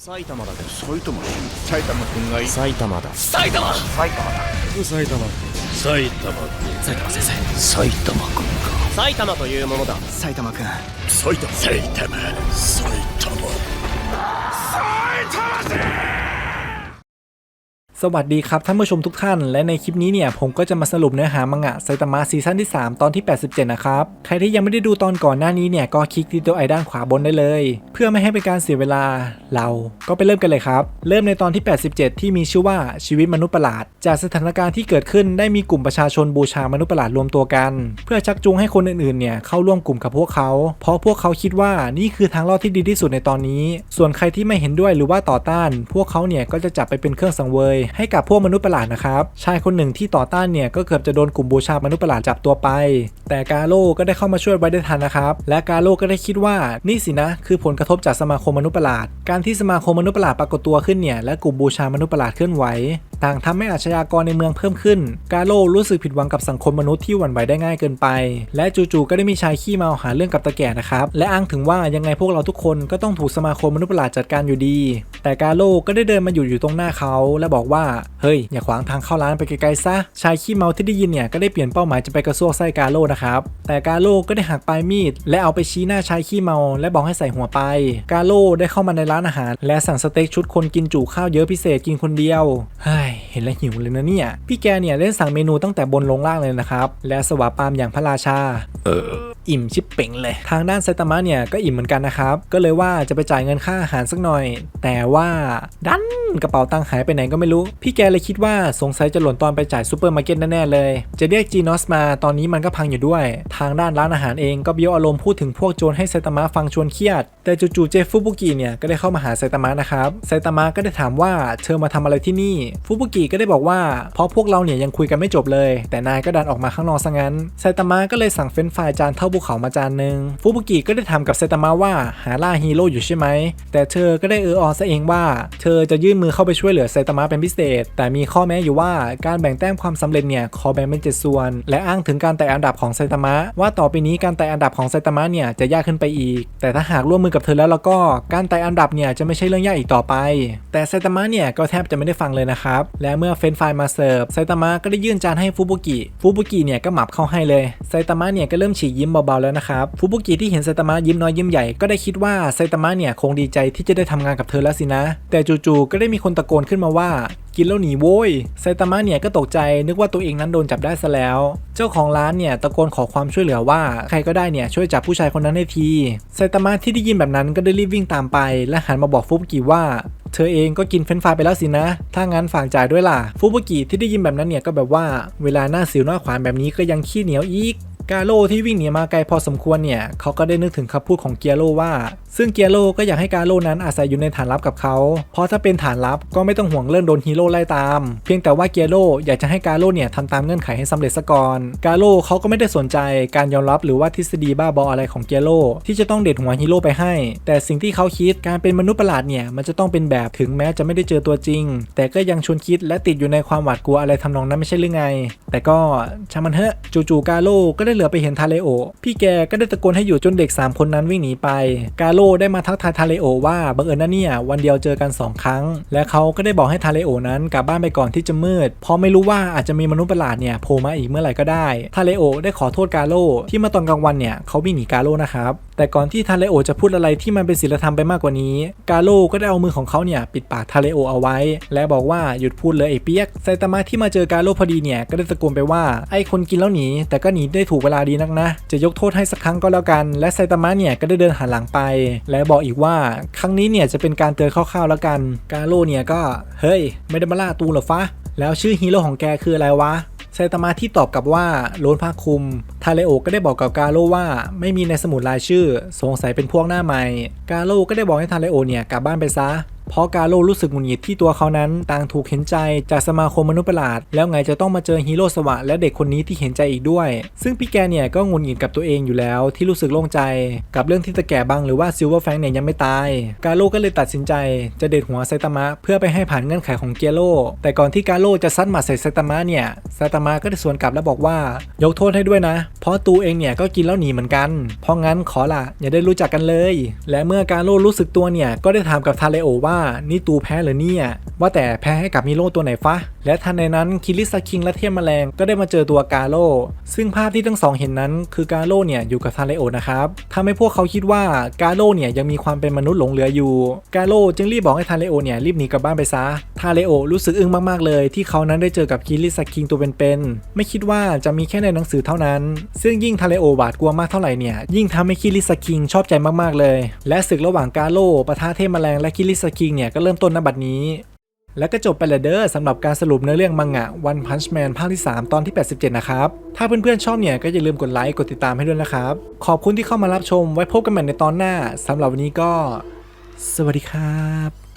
埼玉だけど。埼玉。埼玉くんがい埼玉だ。埼玉。埼玉だ。埼玉。埼玉。埼玉先生。埼玉くんか。埼玉というものだ。埼玉。くん埼玉。埼玉。埼玉 สวัสดีครับท่านผู้ชมทุกท่าน และในคลิปนี้เนี่ยผมก็จะมาสรุปเนื้อหามังงะไซตามะซีซั่นที่ 3 ตอนที่ 87 นะครับ ใครที่ยังไม่ได้ดูตอนก่อนหน้านี้เนี่ยก็คลิกที่ตัวไอด้านขวาบนได้เลย เพื่อไม่ให้เป็นการเสียเวลาเราก็ไปเริ่มกันเลยครับ เริ่มในตอนที่ 87 ที่มีชื่อว่าชีวิตมนุษย์ประหลาด จากสถานการณ์ที่เกิดขึ้นได้มีกลุ่มประชาชนบูชามนุษย์ประหลาดรวมตัวกัน เพื่อชักจูงให้คนอื่นๆเนี่ยเข้าร่วมกลุ่มกับพวกเขา เพราะพวกเขาคิดว่านี่คือทางรอดที่ดีที่สุดในตอนนี้ ส่วนใครที่ไม่เห็นด้วยหรือว่าต่อต้าน พวกเขาเนี่ยก็จะจับไปเป็นเครื่องสังเวยให้กับพวกมนุษย์ประหลาดนะครับชายคนหนึ่งที่ต่อต้านเนี่ยก็เกือบจะโดนกลุ่มบูชามนุษย์ประหลาดจับตัวไป แต่กาโลก็ได้เข้ามาช่วยไว้ได้ทันนะครับและกาโลก็ได้คิดว่านี่สินะ คือผลกระทบจากสมาคมมนุษย์ประหลาด การที่สมาคมมนุษย์ประหลาดปรากฏตัวขึ้นเนี่ยและกลุ่มบูชามนุษย์ประหลาดเคลื่อนไหว ต่างทำให้อาชญากรในเมืองเพิ่มขึ้น กาโลรู้สึกผิดหวังกับสังคมมนุษย์ที่หวั่นไหวได้ง่ายเกินไป และจู่ๆก็ได้มีชายขี้เมาหาเรื่องกับตาแก่นะครับ และอ้างถึงว่ายังไงพวกเราทุกคนก็ต้องถูกสมาคมมนุษย์ประหลาดจัดการอยู่ดี แต่กาโลก็ได้เดินมาอยู่อยู่ตรงหน้าเขา และบอกว่า เฮ้ย อย่าขวางทางเข้าร้านไปไกลๆซะ ชายขี้เมาที่ได้ยินเนี่ยก็ได้เปลี่ยนเป้าหมายจะไปกระซวกไส้กาโลนะครับ แต่กาโลก็ได้หักปลายมีด และเอาไปชี้หน้าชายขี้เมา และบอกให้ใส่หัวไป กาโลได้เข้ามาในร้านอาหาร และสั่งสเต็กชุดคนกินจุข้าวเยอะพิเศษกินคนเดียว เฮ้ยเห็นแล้วหิวเลยนะเนี่ย พี่แกเนี่ยเล่นสั่งเมนูตั้งแต่บนลงล่างเลยนะครับ และสวาปามอย่างพระราชาอิ่ อิ่มชิบเป่งเลย ทางด้านไซตามะเนี่ยก็อิ่มเหมือนกันนะครับ ก็เลยว่าจะไปจ่ายเงินค่าอาหารสักหน่อย แต่ว่าดันกระเป๋าตังค์หายไปไหนก็ไม่รู้ พี่แกเลยคิดว่าสงสัยจะหล่นตอนไปจ่ายซูเปอร์มาร์เก็ตแน่ๆเลย จะเรียกจีนอสมาตอนนี้มันก็พังอยู่ด้วย ทางด้านร้านอาหารเองก็เบี้ยวอารมณ์พูดถึงพวกโจรให้ไซตามะฟังชวนเครียด แต่จู่ๆเจฟฟุบุกิเนี่ยก็ได้เข้ามาหาไซตามะนะครับไซตามะก็ได้ถามว่าเธอมาทำอะไรที่นี่ฟุบุกิก็ได้บอกว่าเพราะพวกเราเนี่ยยังคุยกันไม่จบเลย แต่นายก็ดันออกมาข้างนอกซะงั้นไซตามะก็เลยสั่งเฟรนฟรายจานเท่าภูเขามาจานหนึ่งฟุบุกิก็ได้ถามกับไซตามะว่าหาล่าฮีโร่อยู่ใช่ไหม แต่เธอก็ได้เอออซะเองว่า เธอจะยื่นมือเข้าไปช่วยเหลือไซตามะเป็นพิเศษ แต่มีข้อแม้อยู่ว่าการแบ่งแต้มความสำเร็จเนี่ยขอแบ่งเป็นเจ็ดส่วน และอ้างถึงการไต่อันดับของไซตามะว่าต่อไปนี้การไต่อันดับของไซตามะเนี่ยจะยากขึ้นไปอีก แต่ถ้าหากร่วมมือกับเธอแล้วแล้วก็การไต่อันดับเนี่ยจะไม่ใช่เรื่องยากอีกต่อไป แต่ไซตามะเนี่ยก็แทบจะไม่ได้ฟังเลยนะครับและเมื่อเฟนช์ฟายมาเสิร์ฟไซตามะก็ได้ยื่นจานให้ฟุบุกิฟุบุกิเนี่ยก็หมับเข้าให้เลยไซตามะเนี่ยก็เริ่มฉีกยิ้มเบาๆแล้วนะครับฟุบุกิที่เห็นไซตามะยิ้มน้อยยิ้มใหญ่ก็ได้คิดว่าไซตามะเนี่ยคงดีใจที่จะได้ทำงานกับเธอแล้วสินะ แต่จู่ๆก็ได้มีคนตะโกนขึ้นมาว่ากินแล้วหนีโว้ยไซตามะเนี่ยก็ตกใจนึกว่าตัวเองนั้นโดนจับได้ซะแล้ว เจ้าของร้านเนี่ยตะโกนขอความช่วยเหลือว่าใครก็ได้เนี่ยช่วยจับผู้ชายคนนั้นให้ทีไซตามะที่ได้ยินแบบนั้นก็ได้รีบวิ่งตามไป และหันมาบอกฟุบุกิว่าเธอเองก็กินเฟรนฟรายไปแล้วสินะ ถ้างั้นฝากจ่ายด้วยล่ะฟุบุกิที่ได้ยินแบบนั้นเนี่ยก็แบบว่า เวลาหน้าสิวหน้าขวานแบบนี้ก็ยังขี้เหนียวอีก กาโลที่วิ่งหนีมาไกลพอสมควรเนี่ยเขาก็ได้นึกถึงคำพูดของเกียโลว่า ซึ่งเกียโลก็อยากให้กาโลนั้นอาศัยอยู่ในฐานลับกับเขา เพราะถ้าเป็นฐานลับก็ไม่ต้องห่วงเรื่องโดนฮีโร่ไล่ตาม เพียงแต่ว่าเกียโลอยากจะให้กาโลเนี่ยทำตามเงื่อนไขให้สำเร็จซะก่อน กาโลเขาก็ไม่ได้สนใจการยอมรับหรือว่าทฤษฎีบ้าบออะไรของเกียโลที่จะต้องเด็ดหัวฮีโร่ไปให้ แต่สิ่งที่เขาคิดการเป็นมนุษย์ประหลาดเนี่ยมันจะต้องเป็นแบบถึงแม้จะไม่ได้เจอตัวจริง แต่ก็ยังชวนคิดและติดอยู่ในความหวาดกลัวอะไรทำนองนั้นไม่ใช่หรือไง แต่ก็ช่างมันเถอะจู่ๆกาโลก็ได้เหลือไปเห็นทาเลโอ พี่แกก็ได้ตะโกนให้อยู่จนเด็ก 3 คนนั้นวิ่งหนีไป กาโลได้มาทักทายทาเลโอว่าบังเอิญนะเนี่ยวันเดียวเจอกัน 2 ครั้ง และเขาก็ได้บอกให้ทาเลโอนั้นกลับบ้านไปก่อนที่จะมืด เพราะไม่รู้ว่าอาจจะมีมนุษย์ประหลาดเนี่ยโผล่มาอีกเมื่อไหร่ก็ได้ ทาเลโอได้ขอโทษกาโลที่มาตอนกลางวันเนี่ยเขาวิ่งหนีกาโลนะครับ แต่ก่อนที่ทาเลโอจะพูดอะไรที่มันเป็นศีลธรรมไปมากกว่านี้ กาโลก็ได้เอามือของเขาเนี่ยปิดปากทาเลโอเอาไว้ และบอกว่าหยุดพูดเลยไอ้เปียกไซตามะที่มาเจอกาโลพอดีเนี่ยก็ได้ตะโกนไปว่าไอ้คนกินแล้วหนีแต่ก็หนีได้ถูกเวลาดีนักนะ จะยกโทษให้สักครั้งก็แล้วกัน และไซตามะเนี่ยก็ได้เดินหันหลังไป และบอกอีกว่าครั้งนี้เนี่ยจะเป็นการเตือนคร่าวๆแล้วกัน กาโลเนี่ยก็เฮ้ยไม่ได้มาล่าตูหรอฟะแล้วชื่อฮีโร่ของแกคืออะไรวะ ไซตามะที่ตอบกลับว่าโลนผ้าคลุม ทาเลโอก็ได้บอกกับกาโลว่าไม่มีในสมุดรายชื่อ สงสัยเป็นพวกหน้าใหม่ กาโลก็ได้บอกให้ทาเลโอเนี่ยกลับบ้านไปซะ เพราะกาโลรู้สึกหงุดหงิดที่ตัวเขานั้น ต่างถูกเห็นใจจากสมาคมมนุษย์ประหลาด แล้วไงจะต้องมาเจอฮีโร่สวะและเด็กคนนี้ที่เห็นใจอีกด้วย ซึ่งพี่แกเนี่ยก็หงุดหงิดกับตัวเองอยู่แล้ว ที่รู้สึกโล่งใจ กับเรื่องที่ตะแก่บังหรือว่าซิลเวอร์แฟงเนี่ยยังไม่ตาย กาโลก็เลยตัดสินใจ จะเด็ดหัวไซตามะเพื่อไปให้ผ่านเงื่อนไขของเกียโลแต่ก่อนที่กาโลจะซัดหมัดใส่ไซตามะเนี่ยไซตามะก็ได้สวนกลับแล้วบอกว่ายกโทษให้ด้วยนะ เพราะตูเองเนี่ยก็กินแล้วหนีเหมือนกัน เพราะงั้นขอละอย่าได้รู้จักกันเลย และเมื่อกาโลรู้สึกตัวเนี่ยก็ได้ถามกับทาเลโอว่านี่ตูแพ้เหรอเนี่ย ว่าแต่แพ้ให้กับมิโร่ตัวไหนฟะและทันในนั้นคิริสคิงและเทียมแมลงก็ได้มาเจอตัวกาโร่ซึ่งภาพที่ทั้งสองเห็นนั้นคือกาโร่เนี่ยอยู่กับทาเลโอนะครับทำให้พวกเขาคิดว่ากาโร่เนี่ยยังมีความเป็นมนุษย์หลงเหลืออยู่ กาโร่จึงรีบบอกให้ทาเลโอเนี่ยรีบหนีกลับบ้านไปซะ ทาเลโอรู้สึกอึ้งมากๆเลย ที่เขานั้นได้เจอกับคิริสคิงตัวเป็นๆไม่คิดว่าจะมีแค่ในหนังสือเท่านั้น ซึ่งยิ่งทาเลโอหวาดกลัวมากเท่าไหร่เนี่ยยิ่งทำให้คิริสคิงชอบใจมากๆเลย และศึกระหว่างกาโร่ปะทะเทพแมลงและคิริสคิงเนี่ยก็เริ่มต้นณบัดนี้ และก็จบไปเลยเด้อสำหรับการสรุปเนื้อเรื่องมังงะ One Punch Man ภาคที่ 3 ตอนที่ 87 นะครับ ถ้าเพื่อนๆชอบเนี่ยก็อย่าลืมกดไลค์กดติดตามให้ด้วยนะครับ ขอบคุณที่เข้ามารับชมไว้พบกันใหม่ในตอนหน้าสำหรับวันนี้ก็ สวัสดีครับ